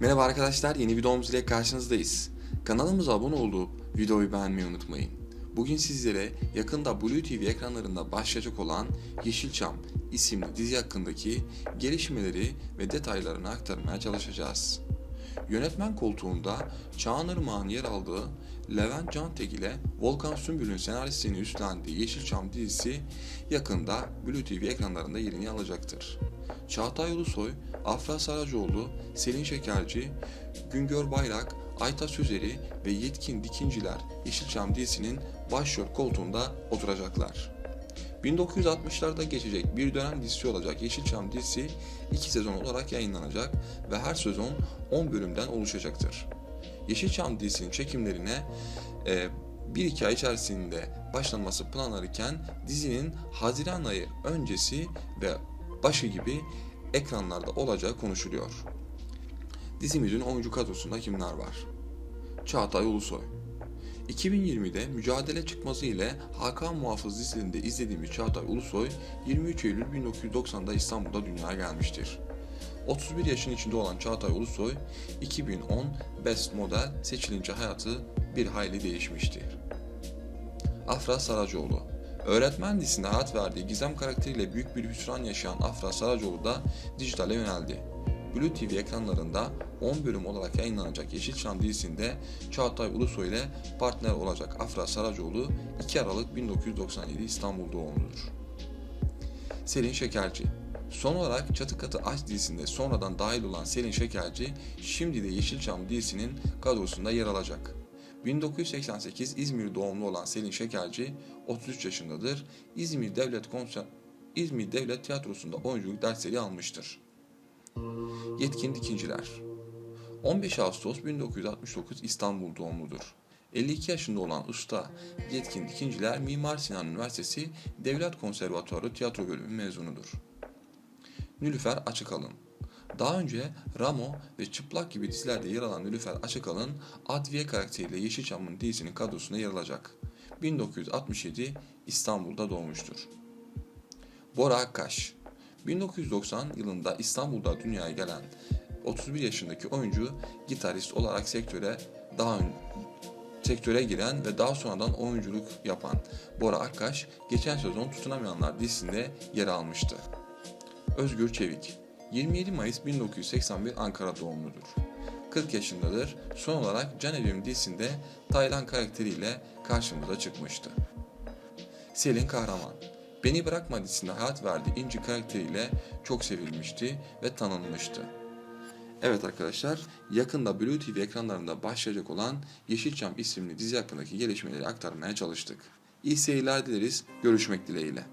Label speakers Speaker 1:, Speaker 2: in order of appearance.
Speaker 1: Merhaba arkadaşlar, yeni videomuz ile karşınızdayız. Kanalımıza abone olup videoyu beğenmeyi unutmayın. Bugün sizlere yakında Blue TV ekranlarında başlayacak olan Yeşilçam isimli dizi hakkındaki gelişmeleri ve detaylarını aktarmaya çalışacağız. Yönetmen koltuğunda Çağan Irmak'ın yer aldığı Levent Cantek ile Volkan Sümbül'ün senaristliğini üstlendiği Yeşilçam dizisi yakında Blue TV ekranlarında yerini alacaktır. Çağatay Ulusoy, Afra Saracoğlu, Selin Şekerci, Güngör Bayrak, Ayta Sözeri ve Yetkin Dikinciler Yeşilçam dizisinin başrol koltuğunda oturacaklar. 1960'larda geçecek bir dönem dizisi olacak Yeşilçam dizisi iki sezon olarak yayınlanacak ve her sezon 10 bölümden oluşacaktır. Yeşilçam dizisinin çekimlerine e, bir iki ay içerisinde başlanması planlanırken dizinin Haziran ayı öncesi ve başı gibi ekranlarda olacağı konuşuluyor. Dizimizin oyuncu kadrosunda kimler var? Çağatay Ulusoy 2020'de Mücadele Çıkmazı ile Hakan Muhafız dizilerinde izlediğimiz Çağatay Ulusoy 23 Eylül 1990'da İstanbul'da dünyaya gelmiştir. 31 yaşın içinde olan Çağatay Ulusoy 2010 Best Model seçilince hayatı bir hayli değişmiştir. Afra Saracoğlu Öğretmen dizisinde hayat verdiği Gizem karakteriyle büyük bir hüsran yaşayan Afra Saracoğlu da dijitale yöneldi. Blue TV ekranlarında 10 bölüm olarak yayınlanacak Yeşilçam dizisinde Çağatay Ulusoy ile partner olacak Afra Saracoğlu 2 Aralık 1997 İstanbul doğumludur. Selin Şekerci Son olarak Çatı Katı Aşk dizisinde sonradan dahil olan Selin Şekerci şimdi de Yeşilçam dizisinin kadrosunda yer alacak. 1988 İzmir doğumlu olan Selin Şekerci 33 yaşındadır. İzmir Devlet Konser İzmir Devlet Tiyatrosu'nda oyunculuk dersleri almıştır. Yetkin Dikinciler 15 Ağustos 1969 İstanbul doğumludur. 52 yaşında olan usta Yetkin Dikinciler Mimar Sinan Üniversitesi Devlet Konservatuarı Tiyatro Bölümü mezunudur. Nülüfer Açıkalın daha önce Ramo ve Çıplak gibi dizilerde yer alan Nülüfer Açıkalın, Adviye karakteriyle Yeşilçam'ın dizisinin kadrosuna yer alacak. 1967 İstanbul'da doğmuştur. Bora Akkaş 1990 yılında İstanbul'da dünyaya gelen 31 yaşındaki oyuncu, gitarist olarak sektöre daha ön, sektöre giren ve daha sonradan oyunculuk yapan Bora Akkaş, geçen sezon Tutunamayanlar dizisinde yer almıştı. Özgür Çevik 27 Mayıs 1981 Ankara doğumludur. 40 yaşındadır. Son olarak Can Evim dizisinde Taylan karakteriyle karşımıza çıkmıştı. Selin Kahraman Beni Bırakma dizisinde hayat verdiği İnci karakteriyle çok sevilmişti ve tanınmıştı. Evet arkadaşlar, yakında Blue TV ekranlarında başlayacak olan Yeşilçam isimli dizi hakkındaki gelişmeleri aktarmaya çalıştık. İyi seyirler dileriz, görüşmek dileğiyle.